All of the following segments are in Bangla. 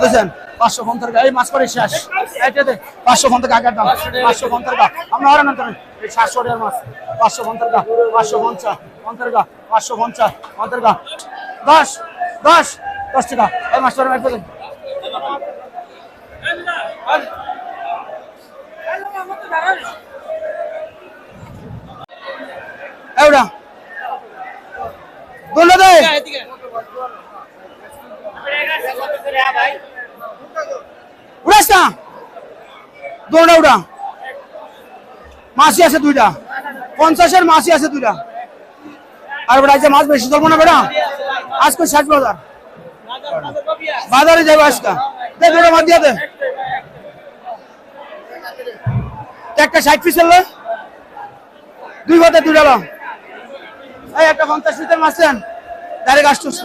বুঝেছেন পাঁচশো পঞ্চাশ টাকা এই মাছ করে শেষ। এইটাতে পাঁচশো পঞ্চাশ টাকা আগের দাম পাঁচশো পঞ্চাশ টাকা আমরা হরেন অন্তরে, এই সাতশো টাকার মাছ। পাঁচশো পঞ্চাশ টাকা পাঁচশো পঞ্চাশ টাকা পাঁচশো পঞ্চাশ টাকা দশ দশ দশ টাকা। এই মাছটা মেট দেন এওড়া বলল দে। দৌড়া উড়া। মাসি আছে দুইটা। পঞ্চাশের মাসি আছে দুইটা। আর মাছ বেশি ধরবো না বেটা? আজকে ষাট বাজার? বাজারে আজকে। মাছ দিয়ে একটা ষাট পিস হলো দুই ঘণ্টা দুই ডালা এই একটা পঞ্চাশ পিসের মাছ দেন। ডাইরেক্ট আসতেছে।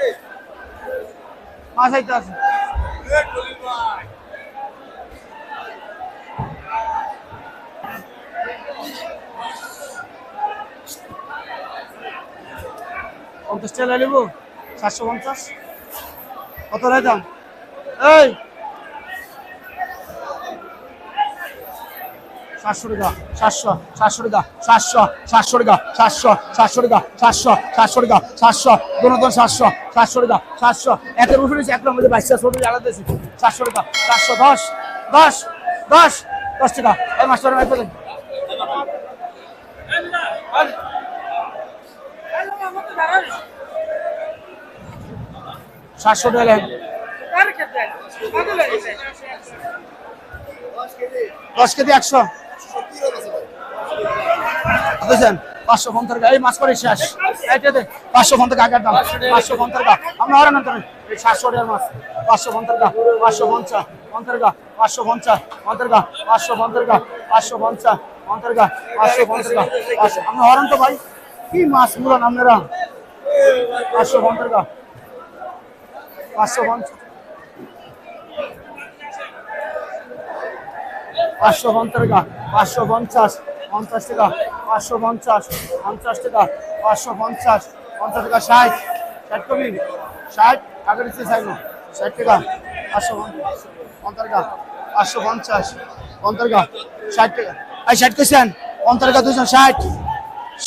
আইতে আছে। পঞ্চাশ টাকা নেব সাতশো পঞ্চাশ। কত রায় দাম? এই! সাতশো টাকা সাতশো সাতশো টাকা সাতশো সাতশো টাকা সাতশো সাতশো টাকা সাতশো সাতশো টাকা সাতশো দুনতন সাতশো সাতশো টাকা সাতশো। একের উপরে নিচে এক নম্বরে বাইশটা ছোট আলাদা দিয়েছি সাতশো টাকা সাতশো দশ দশ দশ দশ টাকা। এই মাস্টার ভাই পেলেন। সাতশো টাকা। দশ কেজি একশো। বুঝছেন পাঁচশো পঞ্চাশ টাকা এই মাছ করে শেষ এইটাতে পাঁচশো পঞ্চাশ টাকা আগের দাম পাঁচশো পঞ্চাশ টাকা আমরা হরেন অন্তরে এই টাকার মাছ পাঁচশো পঞ্চাশ টাকা পাঁচশো পঞ্চাশ টাকা পাঁচশো পঞ্চাশ টাকা পাঁচশো পঞ্চাশ পাঁচশো পঞ্চাশ টাকা পাঁচশো পঞ্চাশ পাঁচশো আমরা হরেন তো ভাই কি মাছ মুলান আপনারা পাঁচশো পঞ্চাশ পাঁচশো পঞ্চাশ পাঁচশো পঞ্চাশ পাঁচশো পঞ্চাশ পঞ্চাশ টাকা পাঁচশো পঞ্চাশ পঞ্চাশ টাকা পাঁচশো পঞ্চাশ পঞ্চাশ টাকা, ষাট। ষাট কবি? ষাট? টাকা দিচ্ছে ষাট ষাট টাকা। পাঁচশো পঞ্চাশ টাকা। পাঁচশো পঞ্চাশ পঞ্চাশ টাকা। ষাট টাকা। এই ষাট কেছেন পঞ্চাশ টাকা দুশো ষাট।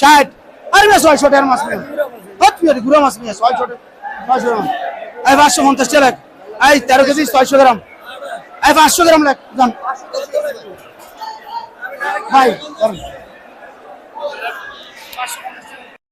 ষাট। আরে না ছয়শো টাকার মাছ নিয়ে হত পিয়ারি গুড়া মাছ নিয়ে ছয়শো ছয়শো গ্রাম। পাঁচশো পঞ্চাশ টাকা লেখ। এই তেরো কেজি, ছয়শো গ্রাম। এই পাঁচশো গ্রাম যান ভাই ধরেন।